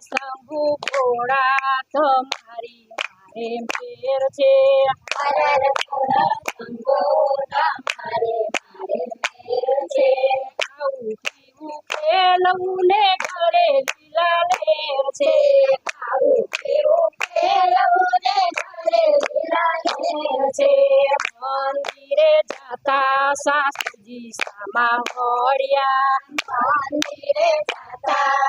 શંભુ ભોળા તમારી મારે મેર છે. હર ભોળા શંભો તમારે મારે મેર છે. ખાવું પીવું ખેલવું ને ઘરે લીલા લેર છે. ખાવું પીવું ખેલવું ને ઘરે લીલા લેર છે. મંદિરે જાતા સાસુજી સામા મળ્યા મંદિરે જાતા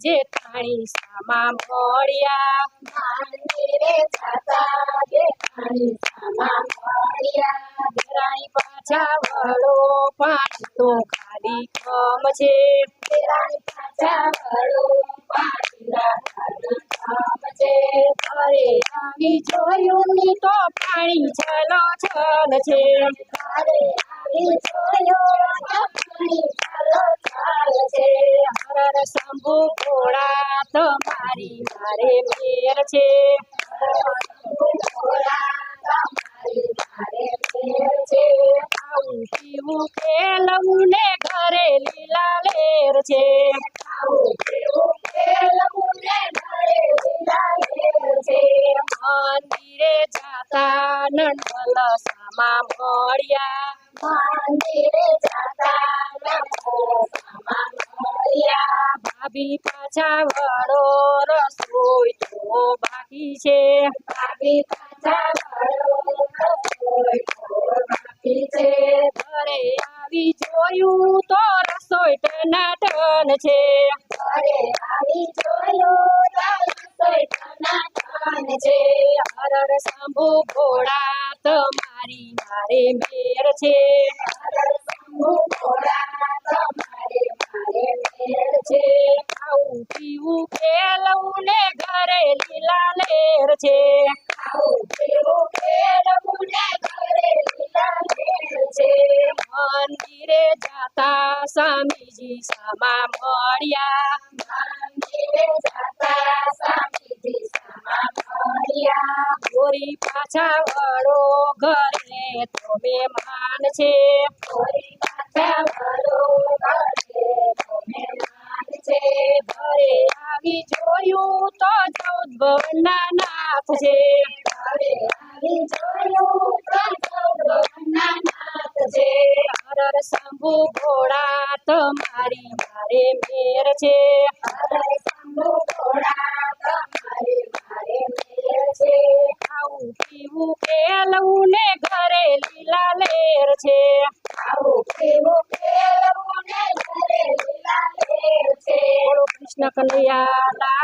જેઠાણી સામા મળ્યા છાતા જાતા જેઠાણી સામા મોડિયા દેરાણી પાછા વળો પાણી તો ખાલી કમ છે. દેરાણી પાછા વળો ખાલી કામ છે. ઘરે આવી જોયું ની તો પાણી છલો છલ છે. ઘરે આવી જોયો તો પાણી છે હર શંભુ ભોળા તમારી મારે મેર છે. ઘરે લીલા લેર છે. મંદિરે જાતા નંદલ સામા મળ્યા. મંદિરે જાતા નમો સામા મળ્યા ભાભી પાછા વળો રસોઈ તો બાકી છે. ભાભી પાછા વળો રસોઈ તો બાકી છે. ઘરે આવી જોયું તો રસોઈ ટનાટન છે. ઘરે આવી જોયું તો રસોઈ ટનાટન છે. હરર શંભુ ઘોડા તમારી મારે મેર છે. પીવું ને ઘરે લીલા લેર છે. મંદિરે જાતા સ્વામીજી સમા મળ્યા. મંદિરે જાતા સ્વામીજી સમા મળ્યા. ગોરી પાછા વળો ઘરે તો મહેમાન છે. ગોરી પાછા વળો આવી જોયું તો ચૌદ ભવનના છે. શંભુ ઘોડા તમારી મારે મેર છે. હરર મારે મેર છે. ખાવું પીવું પેલવું ને ઘરે લીલા લેર છે. Kuya. Bye.